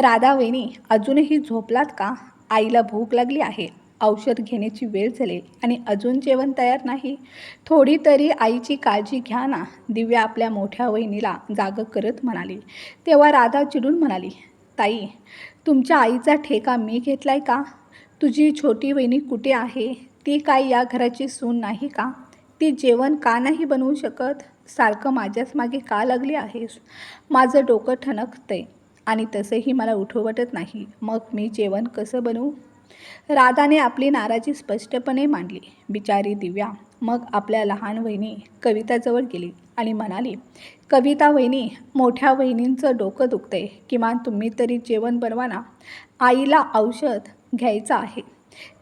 राधा वेणी अजूनही झोपलात का? आईला भूक लागली आहे. औषध घेण्याची वेळ झाली आणि अजून जेवण तयार नाही. थोडी तरी आईची काळजी घ्या ना दिव्या आपल्या मोठ्या वहिनीला जागं करत म्हणाली. तेव्हा राधा चिडून म्हणाली ताई तुमच्या आईचा ठेका मी घेतलाय का? तुझी छोटी वहिनी कुठे आहे? ती काय या घराची सून नाही का? ती जेवण का नाही बनवू शकत? सारखं माझ्याच मागे का लागली आहेस? माझं डोकं ठणकतंय. आणि तसंही मला उठू वाटत नाही. मग मी जेवण कसं बनवू? राधाने आपली नाराजी स्पष्टपणे मांडली. बिचारी दिव्या मग आपल्या लहान वहिनी कविताजवळ गेली आणि म्हणाली कविता वहिनी मोठ्या वहिनींचं डोकं दुखतंय. किमान तुम्ही तरी जेवण बनवा ना. आईला औषध घ्यायचं आहे.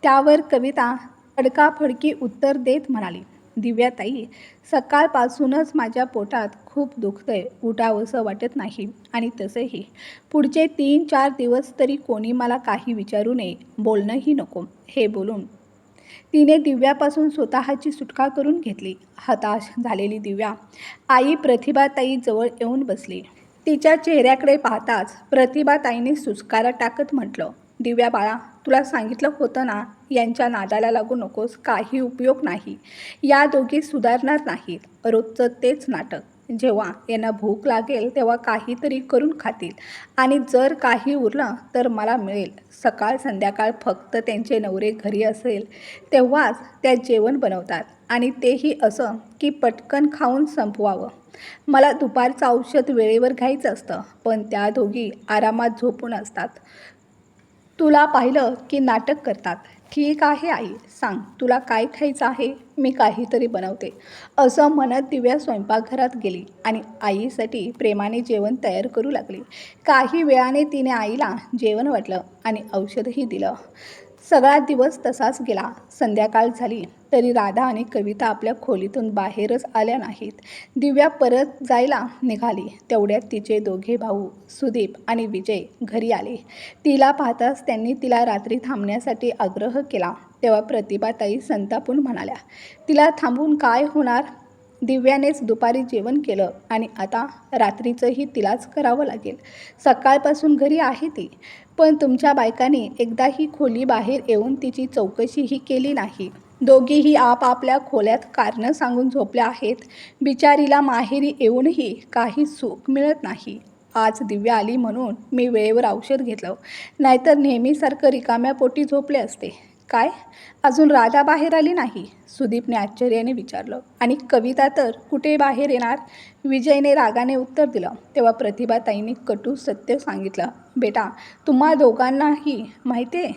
त्यावर कविता फडकाफडकी उत्तर देत म्हणाली दिव्याताई सकाळपासूनच माझ्या पोटात खूप दुखतंय उठावंसं वाटत नाही. आणि तसंही पुढचे तीन चार दिवस तरी कोणी मला काही विचारू नये बोलणंही नको हे बोलून. तिने दिव्यापासून स्वतःची सुटका करून घेतली. हताश झालेली दिव्या आई प्रतिभाताई जवळ येऊन बसली. तिच्या चेहऱ्याकडे पाहताच प्रतिभाताईने सुस्कारा टाकत म्हटलं दिव्या बाळा तुला सांगितलं होतं ना यांच्या नादाला लागू नकोस काही उपयोग नाही. या दोघी सुधारणार नाहीत. रोजचं तेच नाटक. जेव्हा यांना भूक लागेल तेव्हा काहीतरी करून खातील. आणि जर काही उरलं तर मला मिळेल. सकाळ संध्याकाळ फक्त त्यांचे नवरे घरी असेल तेव्हाच त्या जेवण बनवतात. आणि तेही असं की पटकन खाऊन संपवावं. मला दुपारचं औषध वेळेवर घ्यायचं असतं पण त्या दोघी आरामात झोपून असतात. तुला पाहिलं की नाटक करतात. ठीक आहे आई सांग तुला काय खायचं आहे? मी काहीतरी बनवते. असं म्हणत दिव्या स्वयंपाकघरात गेली आणि आईसाठी प्रेमाने जेवण तयार करू लागली. काही वेळाने तिने आईला जेवण वाटलं आणि औषधही दिलं. सगळा दिवस तसाच गेला. संध्याकाळ झाली. तरी राधा आणि कविता आपल्या खोलीतून बाहेरच आल्या नाहीत. दिव्या परत जायला निघाली. तेवढ्यात तिचे दोघे भाऊ सुदीप आणि विजय घरी आले. तिला पाहताच त्यांनी तिला रात्री थांबण्यासाठी आग्रह केला. तेव्हा प्रतिभाताई संतापून म्हणाल्या तिला थांबून काय होणार? दिव्यानेच दुपारी जेवण केलं आणि आता रात्रीचंही तिलाच करावं लागेल. सकाळपासून घरी आहे ती पण तुमच्या बायकांनी एकदाही खोली बाहेर येऊन तिची चौकशीही केली नाही. दोघीही आपापल्या खोल्यात कारणं सांगून झोपल्या आहेत. बिचारीला माहेरी येऊनही काही सुख मिळत नाही. आज दिव्या आली म्हणून मी वेळेवर औषध घेतलं. नाहीतर नेहमीसारखं रिकाम्या पोटी झोपले असते. काय? अजून राधा बाहेर आली नाही सुदीपने आश्चर्याने विचारलं. आणि कविता तर कुठे बाहेर येणार? विजयने रागाने उत्तर दिलं. तेव्हा प्रतिभाताईंनी कटू सत्य सांगितलं बेटा तुम्हा दोघांनाही माहिती आहे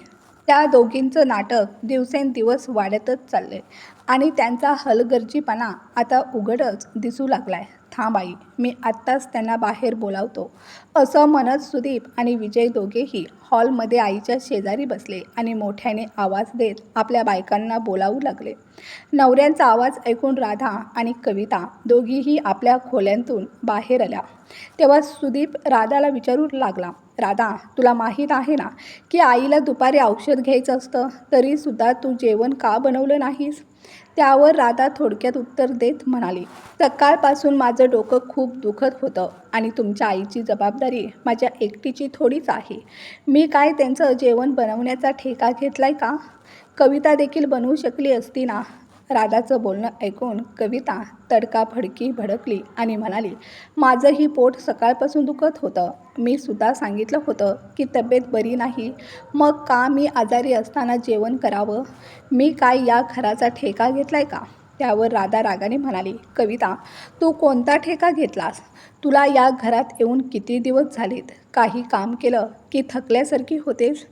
त्या दोघींचं नाटक दिवसेंदिवस वाढतच चाललं आहे आणि त्यांचा हलगर्जीपणा आता उघडच दिसू लागला आहे थांब आई मी आत्ताच त्यांना बाहेर बोलावतो. असं म्हणत सुदीप आणि विजय दोघेही हॉलमध्ये आईच्या शेजारी बसले आणि मोठ्याने आवाज देत आपल्या बायकांना बोलावू लागले. नवऱ्यांचा आवाज ऐकून राधा आणि कविता दोघीही आपल्या खोल्यांतून बाहेर आल्या. तेव्हा सुदीप राधाला विचारू लागला राधा तुला माहीत आहे ना की आईला दुपारी औषध घ्यायचं असतं? तरीसुद्धा तू जेवण का बनवलं नाहीस? त्यावर राधा थोडक्यात उत्तर देत म्हणाली सकाळपासून माझं डोकं खूप दुखत होतं आणि तुमच्या आईची जबाबदारी माझ्या एकटीची थोडीच आहे. मी काय त्यांचं जेवण बनवण्याचा ठेका घेतला आहे का? कविता देखील बनवू शकली असती ना? राधाचं बोलणं ऐकून कविता तडकाफडकी भडकली आणि म्हणाली माझंही पोट सकाळपासून दुखत होतं. मी सुद्धा सांगितलं होतं की तब्येत बरी नाही. मग का मी आजारी असताना जेवण करावं? मी काय या घराचा ठेका घेतलाय का? त्यावर राधा रागाने म्हणाली कविता तू कोणता ठेका घेतलास? तुला या घरात येऊन किती दिवस झालेत? काही काम केलं की थकल्यासारखी होतेस?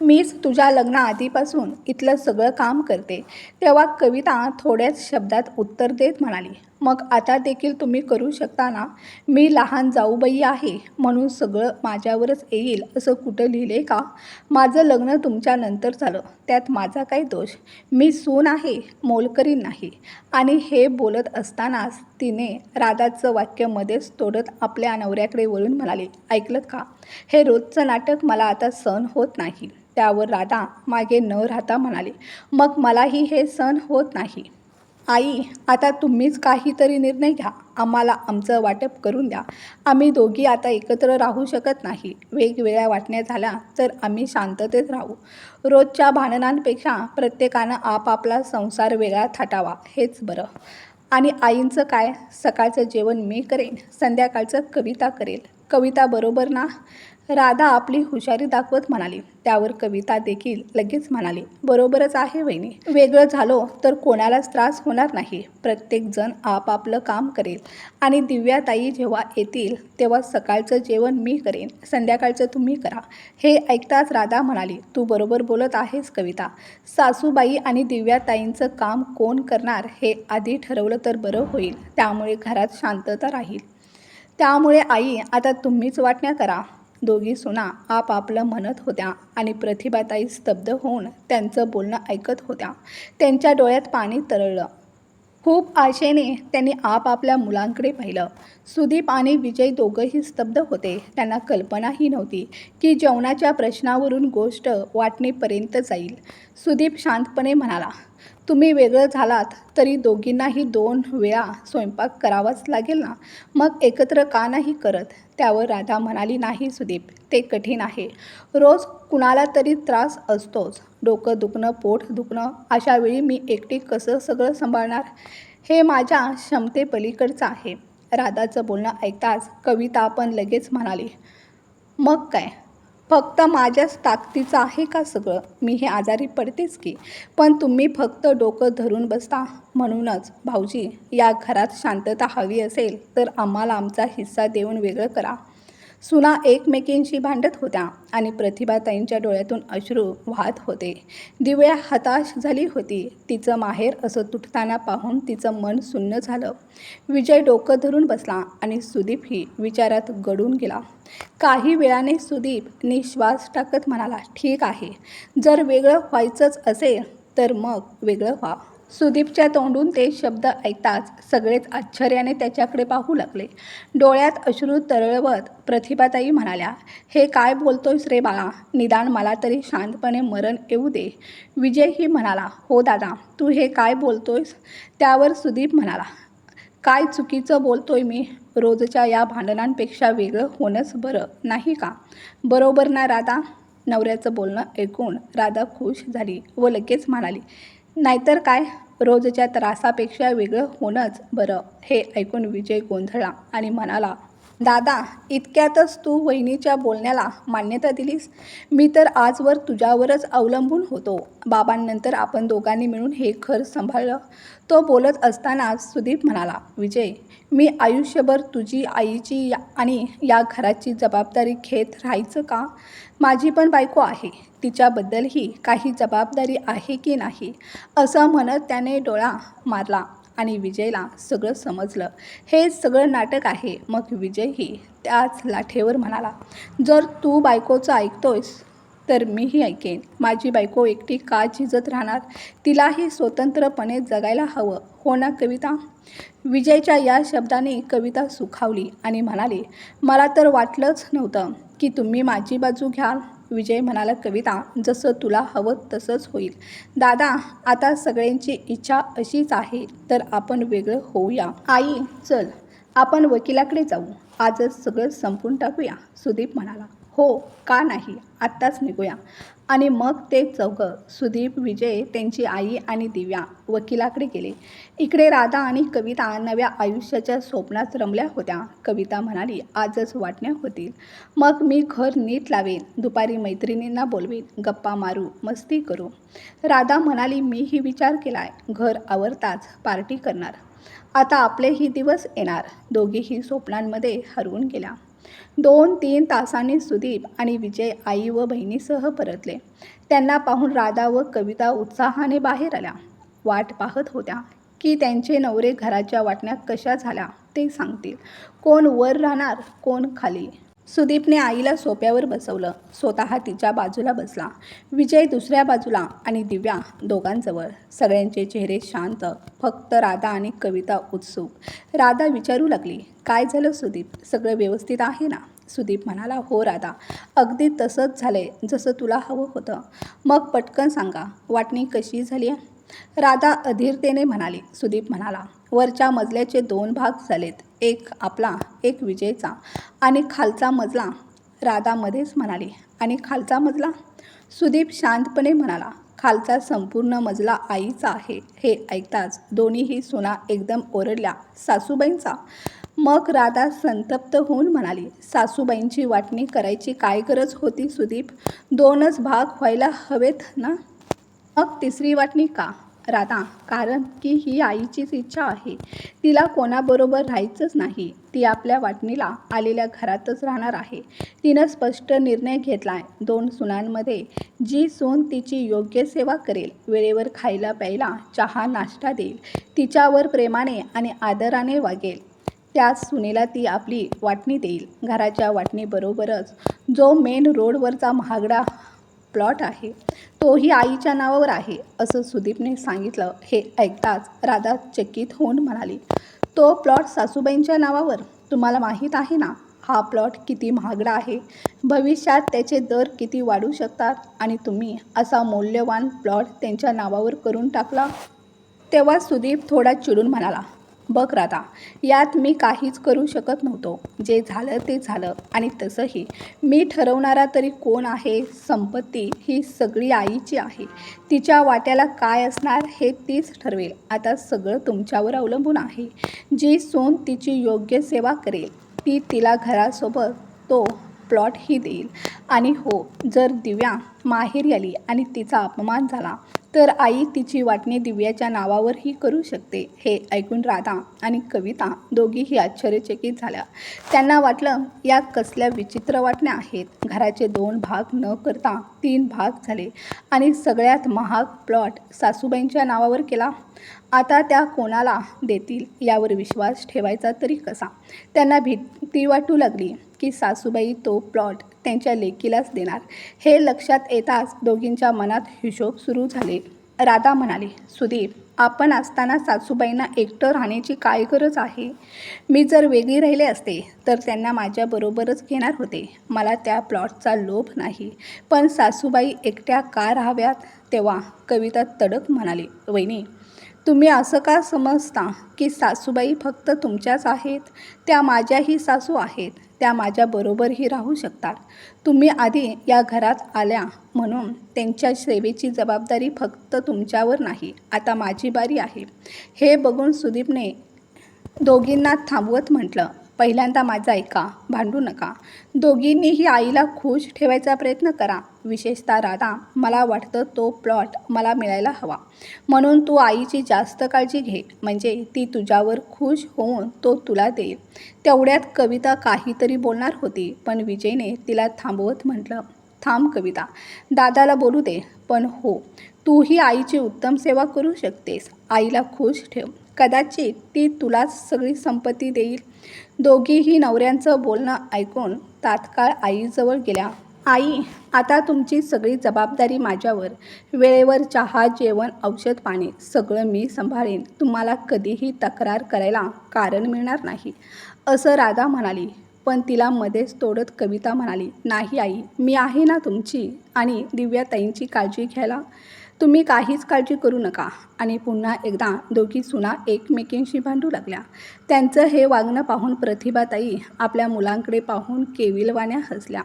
मीच तुझ्या लग्नाआधीपासून इथलं सगळं काम करते. तेव्हा कविता थोड्याच शब्दात उत्तर देत म्हणाली मग आता देखील तुम्ही करू शकता ना? मी लहान जाऊबाई आहे म्हणून सगळं माझ्यावरच येईल असं कुठं लिहिले का? माझं लग्न तुमच्यानंतर झालं त्यात माझा काही दोष. मी सून आहे मोलकरीन नाही. आणि हे बोलत असतानाच तिने राधाचं वाक्य मध्येच तोडत आपल्या नवऱ्याकडे वळून म्हणाली ऐकलं का? हे रोजचं नाटक मला आता सहन होत नाही. त्यावर राधा मागे न राहता म्हणाली मग मलाही हे सण होत नाही. आई आता तुम्हीच काहीतरी निर्णय घ्या. आम्हाला आमचं वाटप करून द्या. आम्ही दोघी आता एकत्र राहू शकत नाही. वेगवेगळ्या वाटण्या झाल्या तर आम्ही शांततेत राहू. रोजच्या भांडणांपेक्षा प्रत्येकानं आपापला संसार वेगळा थाटावा. हेच बरं. आणि आईंचं काय? सकाळचं जेवण मी करेन. संध्याकाळचं कविता करेल. कविता बरोबर ना? राधा आपली हुशारी दाखवत म्हणाली. त्यावर कविता देखील लगेच म्हणाली बरोबरच आहे वहिनी. वेगळं झालो तर कोणालाच त्रास होणार नाही. प्रत्येकजण आपापलं काम करेल. आणि दिव्याताई जेव्हा येतील तेव्हा सकाळचं जेवण मी करेन. संध्याकाळचं तुम्ही करा. हे ऐकताच राधा म्हणाली तू बरोबर बोलत आहेस कविता. सासूबाई आणि दिव्याताईंचं काम कोण करणार हे आधी ठरवलं तर बरं होईल. त्यामुळे घरात शांतता राहील. त्यामुळे आई आता तुम्हीच वाटण्या करा. दोघी सुना आपापलं म्हणत होत्या आणि प्रतिभाताई स्तब्ध होऊन त्यांचं बोलणं ऐकत होत्या. त्यांच्या डोळ्यात पाणी तरळलं. खूप आशेने त्यांनी आपापल्या मुलांकडे पाहिलं. सुदीप आणि विजय दोघंही स्तब्ध होते. त्यांना कल्पनाही नव्हती की जेवणाच्या प्रश्नावरून गोष्ट वाटणीपर्यंत जाईल. सुदीप शांतपणे म्हणाला तुम्ही वेगळं झालात तरी दोघींनाही दोन वेळा स्वयंपाक करावाच लागेल ना? मग एकत्र का नाही करत? त्यावर राधा म्हणाली नाही सुदीप ते कठीण आहे. रोज कुणाला तरी त्रास असतोच. डोकं दुखणं पोट दुखणं अशा वेळी मी एकटी कसं सगळं सांभाळणार? हे माझ्या क्षमतेपलीकडचं आहे. राधाचं बोलणं ऐकताच कविता पण लगेच म्हणाली मग काय? फक्त माझ्याच ताकदीचं आहे का सगळं? मी हे आजारी पडतेच की. पण तुम्ही फक्त डोकं धरून बसता. म्हणूनच भाऊजी या घरात शांतता हवी असेल तर आम्हाला आमचा हिस्सा देऊन वेगळं करा. सुना एकमेकींशी भांडत होत्या आणि प्रतिभाताईंच्या डोळ्यातून अश्रू वाहत होते. दिव्या हताश झाली होती. तिचं माहेर असं तुटताना पाहून तिचं मन सुन्न झालं. विजय डोकं धरून बसला आणि सुदीपही विचारात गडून गेला. काही वेळाने सुदीप निश्वास टाकत म्हणाला ठीक आहे. जर वेगळं व्हायचंच असेल तर मग वेगळं व्हा. सुदीपच्या तोंडून ते शब्द ऐकताच सगळेच आश्चर्याने त्याच्याकडे पाहू लागले. डोळ्यात अश्रू तरळवत प्रतिभाताई म्हणाल्या हे काय बोलतोयस रे बाळा? निदान मला तरी शांतपणे मरण येऊ दे. विजयही म्हणाला हो दादा तू हे काय बोलतोयस? त्यावर सुदीप म्हणाला काय चुकीचं बोलतोय मी? रोजच्या या भांडणांपेक्षा वेगळं होणंच बरं नाही का? बरोबर ना राधा? नवऱ्याचं बोलणं ऐकून राधा खुश झाली व लगेच म्हणाली नाहीतर काय? रोजच्या त्रासापेक्षा वेगळं होणंच बरं हे ऐकून विजय गोंधळला आणि म्हणाला दादा इतक्यातच तू वहिनीच्या बोलण्याला मान्यता दिलीस. मी तर आजवर तुझ्यावरच अवलंबून होतो. बाबांनंतर आपण दोघांनी मिळून हे घर सांभाळलं. तो बोलत असताना सुदीप म्हणाला विजय मी आयुष्यभर तुझी आईची आणि या घराची जबाबदारी घेत राहायचं का? माझी पण बायको आहे. तिच्याबद्दलही काही जबाबदारी आहे की नाही? असं म्हणत त्याने डोळा मारला. आणि विजयला सगळं समजलं. हे सगळं नाटक आहे. मग विजयही त्याच लाठेवर म्हणाला जर तू बायकोचं ऐकतोयस तर मीही ऐकेन. माझी बायको एकटी का झिजत राहणार? तिलाही स्वतंत्रपणे जगायला हवं हो ना कविता? विजयच्या या शब्दाने कविता सुखावली आणि म्हणाली मला तर वाटलंच नव्हतं की तुम्ही माझी बाजू घ्याल. विजय म्हणाला कविता जसं तुला हवं तसंच होईल. दादा आता सगळ्यांची इच्छा अशीच आहे तर आपण वेगळं होऊया. आई चल आपण वकिलाकडे जाऊ. आजच सगळं संपून टाकूया सुदीप म्हणाला. हो का नाही? आत्ताच निघूया. आणि मग ते चौघं सुदीप विजय त्यांची आई आणि दिव्या वकिलाकडे गेले. इकडे राधा आणि कविता नव्या आयुष्याच्या स्वप्नात रमल्या होत्या. कविता म्हणाली आजच वाटण्या होतील. मग मी घर नीट लावेन. दुपारी मैत्रिणींना बोलवेन. गप्पा मारू मस्ती करू. राधा म्हणाली मीही विचार केलाय. घर आवरताच पार्टी करणार. आता आपलेही दिवस येणार. दोघीही स्वप्नांमध्ये हरवून गेल्या. दोन तीन तासांनी सुदीप आणि विजय आई व बहिणीसह परतले. त्यांना पाहून राधा व कविता उत्साहाने बाहेर आल्या. वाट पाहत होत्या की त्यांचे नवरे घराच्या वाटण्या कशा झाल्या ते सांगतील. कोण वर राहणार कोण खाली? सुदीपने आईला सोप्यावर बसवलं. स्वतः तिच्या बाजूला बसला. विजय दुसऱ्या बाजूला आणि दिव्या दोघांजवळ. सगळ्यांचे चेहरे शांत फक्त राधा आणि कविता उत्सुक. राधा विचारू लागली काय झालं सुदीप? सगळं व्यवस्थित आहे ना? सुदीप म्हणाला हो राधा अगदी तसंच झालंय जसं तुला हवं होतं. मग पटकन सांगा वाटणी कशी झाली आहे राधा अधीरतेने म्हणाली. सुदीप म्हणाला वरच्या मजल्याचे दोन भाग झालेत. एक आपला एक विजयचा. आणि खालचा मजला राधामध्येच म्हणाली. आणि खालचा मजला? सुदीप शांतपणे म्हणाला खालचा संपूर्ण मजला आईचा आहे. हे ऐकताच दोन्हीही सुना एकदम ओरडल्या. सासूबाईंचा? मग राधा संतप्त होऊन म्हणाली सासूबाईंची वाटणी करायची काय गरज होती सुदीप? दोनच भाग व्हायला हवेत ना? मग तिसरी वाटणी का? राधा कारण की ही आईचीच इच्छा आहे. तिला कोणाबरोबर राहायचंच नाही. ती आपल्या वाटणीला आलेल्या घरातच राहणार आहे. तिनं स्पष्ट निर्णय घेतला आहे दोन सुनांमध्ये जी सून तिची योग्य सेवा करेल वेळेवर खायला प्यायला चहा नाश्ता देईल तिच्यावर प्रेमाने आणि आदराने वागेल. त्याच सुनेला ती आपली वाटणी देईल. घराच्या वाटणीबरोबरच जो मेन रोडवरचा महागडा प्लॉट आहे तोही आईच्या नावावर आहे असं सुदीपने सांगितलं. हे ऐकताच राधा चकित होऊन म्हणाली तो प्लॉट सासूबाईंच्या नावावर? तुम्हाला माहीत आहे ना? हा प्लॉट किती महागडा आहे. भविष्यात त्याचे दर किती वाढू शकतात? आणि तुम्ही असा मौल्यवान प्लॉट त्यांच्या नावावर करून टाकला? तेव्हा सुदीप थोडा चिडून म्हणाला बघ राधा यात मी काहीच करू शकत नव्हतो. जे झालं ते झालं आणि तसंही. मी ठरवणारा तरी कोण आहे? संपत्ती ही सगळी आईची आहे. तिच्या वाट्याला काय असणार हे तीच ठरवेल. आता सगळं तुमच्यावर अवलंबून आहे. जी सून तिची योग्य सेवा करेल ती तिला घरासोबत तो प्लॉटही देईल. आणि हो जर दिव्या माहेरी आली आणि तिचा अपमान झाला तर आई तिची वाटणी दिव्याच्या नावावरही करू शकते. हे ऐकून राधा आणि कविता दोघीही आश्चर्यचकित झाल्या. त्यांना वाटलं या कसल्या विचित्र वाटण्या आहेत. घराचे दोन भाग न करता तीन भाग झाले आणि सगळ्यात महाग प्लॉट सासूबाईंच्या नावावर केला. आता त्या कोणाला देतील यावर विश्वास ठेवायचा तरी कसा? त्यांना भीती वाटू लागली की सासूबाई तो प्लॉट त्यांच्या लेकीलाच देणार. हे लक्षात येताच दोघींच्या मनात हिशोब सुरू झाले. राधा म्हणाली सुदीप आपण असताना सासूबाईंना एकटं राहण्याची काय गरज आहे? मी जर वेगळी राहिले असते तर त्यांना माझ्याबरोबरच घेणार होते. मला त्या प्लॉटचा लोभ नाही. पण सासूबाई एकट्या का राहाव्यात? तेव्हा कविता तडक म्हणाली वहिनी तुम्ही असं का समजता की सासूबाई फक्त तुमच्याच आहेत? त्या माझ्याही सासू आहेत. त्या माझ्याबरोबरही राहू शकतात. तुम्ही आधी या घरात आल्या म्हणून त्यांच्या सेवेची जबाबदारी फक्त तुमच्यावर नाही आता माझी बारी आहे. हे बघून सुदीपने दोघींना थांबवत म्हटलं. पहिल्यांदा माझा ऐका भांडू नका. दोघींनीही आईला खुश ठेवायचा प्रयत्न करा. विशेषतः राधा मला वाटतं तो प्लॉट मला मिळायला हवा. म्हणून तू आईची जास्त काळजी घे. म्हणजे ती तुझ्यावर खुश होऊन तो तुला देईल. तेवढ्यात कविता काहीतरी बोलणार होती पण विजयने तिला थांबवत म्हटलं थांब कविता दादाला बोलू दे. पण हो तूही आईची उत्तम सेवा करू शकतेस. आईला खुश ठेव. कदाचित ती तुलाच सगळी संपत्ती देईल. दोघीही नवऱ्यांचं बोलणं ऐकून तात्काळ आईजवळ गेल्या. आई आता तुमची सगळी जबाबदारी माझ्यावर. वेळेवर चहा जेवण औषध पाणी सगळं मी सांभाळेन. तुम्हाला कधीही तक्रार करायला कारण मिळणार नाही. असं राधा म्हणाली. पण तिला मध्येच तोडत कविता म्हणाली नाही आई मी आहे ना तुमची आणि दिव्याताईंची काळजी घ्यायला तुम्ही काहीच काळजी करू नका. आणि पुन्हा एकदा दोघी सुना एकमेकींशी भांडू लागल्या. त्यांचं हे वागणं पाहून प्रतिभाताई आपल्या मुलांकडे पाहून केविलवाण्या हसल्या.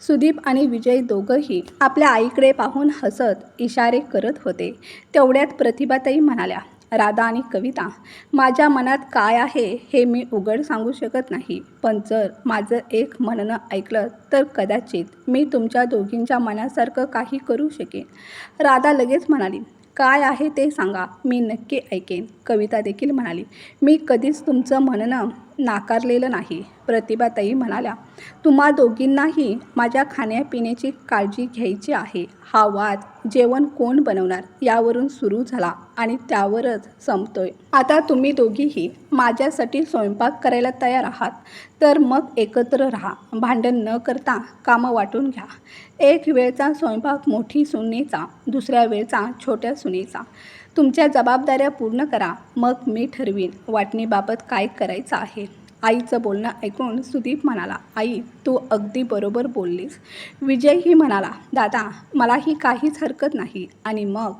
सुदीप आणि विजय दोघंही आपल्या आईकडे पाहून हसत इशारे करत होते. तेवढ्यात प्रतिभाताई म्हणाल्या राधा आणि कविता माझ्या मनात काय आहे हे मी उघड सांगू शकत नाही. पण जर माझं एक म्हणणं ऐकलं तर कदाचित मी तुमच्या दोघींच्या मनासारखं काही करू शकेन. राधा लगेच म्हणाली काय आहे ते सांगा मी नक्की ऐकेन कविता देखील म्हणाली. मी कधीच तुमचं म्हणणं नाकारलेलं नाही. प्रतिभाताई म्हणाल्या तुम्हा दोघींनाही माझ्या खाण्यापिण्याची काळजी घ्यायची आहे. हा वाद जेवण कोण बनवणार यावरून सुरू झाला आणि त्यावरच संपतोय. आता तुम्ही दोघीही माझ्यासाठी स्वयंपाक करायला तयार आहात. तर मग एकत्र राहा. भांडण न करता कामं वाटून घ्या. एक वेळचा स्वयंपाक मोठी सुनेचा दुसऱ्या वेळचा छोट्या सुनेचा. तुमच्या जबाबदाऱ्या पूर्ण करा. मग मी ठरवीन वाटणीबाबत काय करायचं आहे. आईचं बोलणं ऐकून सुदीप म्हणाला आई तू अगदी बरोबर बोललीस. विजयही म्हणाला दादा मलाही काहीच हरकत नाही. आणि मग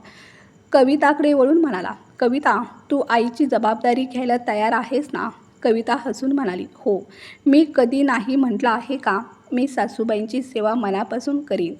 कविताकडे वळून म्हणाला कविता तू आईची जबाबदारी घ्यायला तयार आहेस ना? कविता हसून म्हणाली हो. मी कधी नाही म्हटलं आहे का? मी सासूबाईंची सेवा मनापासून करीन.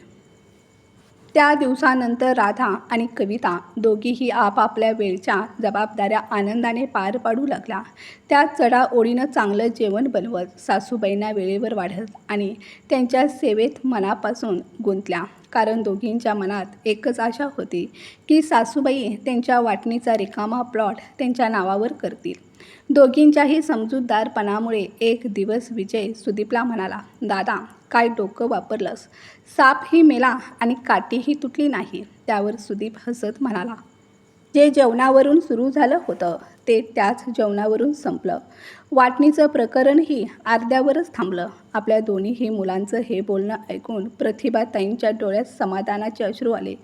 त्या दिवसानंतर राधा आणि कविता दोघीही आपापल्या वेळच्या जबाबदाऱ्या आनंदाने पार पाडू लागल्या त्या चढाओढीनं चांगलं जेवण बनवत सासूबाईंना वेळेवर वाढत आणि त्यांच्या सेवेत मनापासून गुंतल्या. कारण दोघींच्या मनात एकच आशा होती की सासूबाई त्यांच्या वाटणीचा रिकामा प्लॉट त्यांच्या नावावर करतील. दोघींच्याही समजूतदारपणामुळे एक दिवस विजय सुदीपला म्हणाला दादा काय डोकं वापरलंस? सापही मेला आणि काठीही तुटली नाही त्यावर सुदीप हसत म्हणाला. जे जेवणावरून सुरू झालं होतं ते त्याच जेवणावरून संपलं. वाटणीचं प्रकरणही अर्ध्यावरच थांबलं. आपल्या दोन्हीही मुलांचं हे बोलणं ऐकून प्रतिभाताईंच्या डोळ्यात समाधानाचे अश्रू आले.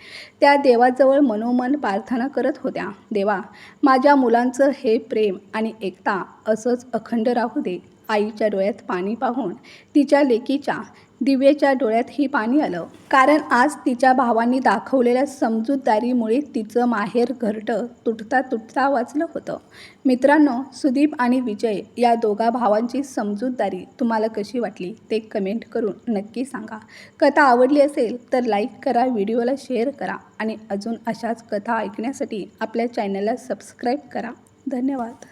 त्या देवाजवळ मनोमन प्रार्थना करत होत्या देवा माझ्या मुलांचं हे प्रेम आणि एकता असंच अखंड राहू दे. आईच्या डोळ्यात पाणी पाहून तिच्या लेकीच्या दिव्याच्या डोळ्यातही पाणी आलं. कारण आज तिच्या भावांनी दाखवलेल्या समजूतदारीमुळे तिचं माहेर घरटं तुटता तुटता वाचलं होतं. मित्रांनो सुदीप आणि विजय या दोघा भावांची समजूतदारी तुम्हाला कशी वाटली ते कमेंट करून नक्की सांगा. कथा आवडली असेल तर लाईक करा व्हिडिओला शेअर करा आणि अजून अशाच कथा ऐकण्यासाठी आपल्या चॅनलला सबस्क्राईब करा. धन्यवाद.